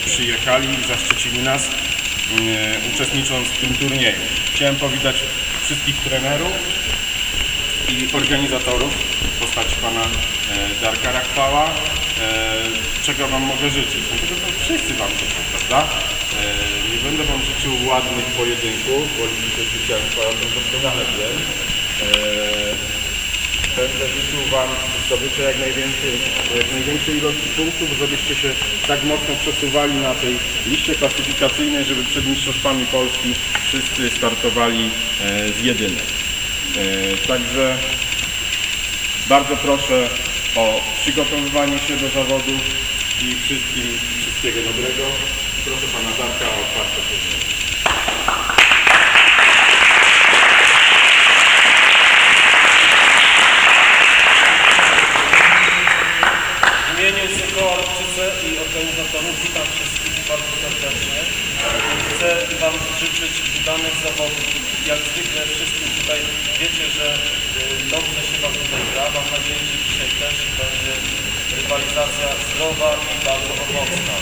przyjechali i zaszczycili nas e, uczestnicząc w tym turnieju. Chciałem powitać wszystkich trenerów i organizatorów w postaci pana e, Darka Rachwała. E, czego Wam mogę życzyć? No tego to wszyscy Wam życzą, prawda? Nie będę Wam życzył ładnych pojedynków, bo liczycie życia o tym doskonale Będę życzył Wam zdobycia jak najwięcej, jak największej ilości punktów, żebyście się tak mocno przesuwali na tej liście klasyfikacyjnej, żeby przed Mistrzostwami Polski wszyscy startowali e, z jedynek. Także bardzo proszę o przygotowywanie się do zawodów i wszystkim wszystkiego dobrego. Proszę Pana Darka o otwarte. W imieniu Sokoła Lubczyce i organizatorów witam wszystkich bardzo serdecznie. Chcę Wam życzyć udanych zawodów. Jak zwykle wszystkim tutaj wiecie, że y, dobrze się Wam tutaj gra. Mam nadzieję, że dzisiaj też będzie rywalizacja zdrowa i bardzo owocna.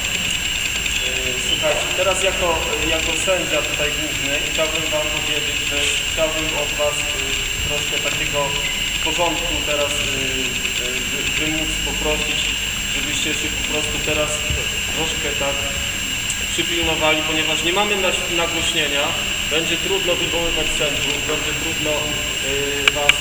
Y, Słuchajcie, teraz jako, jako sędzia tutaj główny chciałbym Wam powiedzieć, że chciałbym od Was y, troszkę takiego porządku teraz wy- wymóc, poprosić, żebyście się po prostu teraz troszkę tak przypilnowali, ponieważ nie mamy nagłośnienia, będzie trudno wywoływać sędziów, będzie trudno y, Was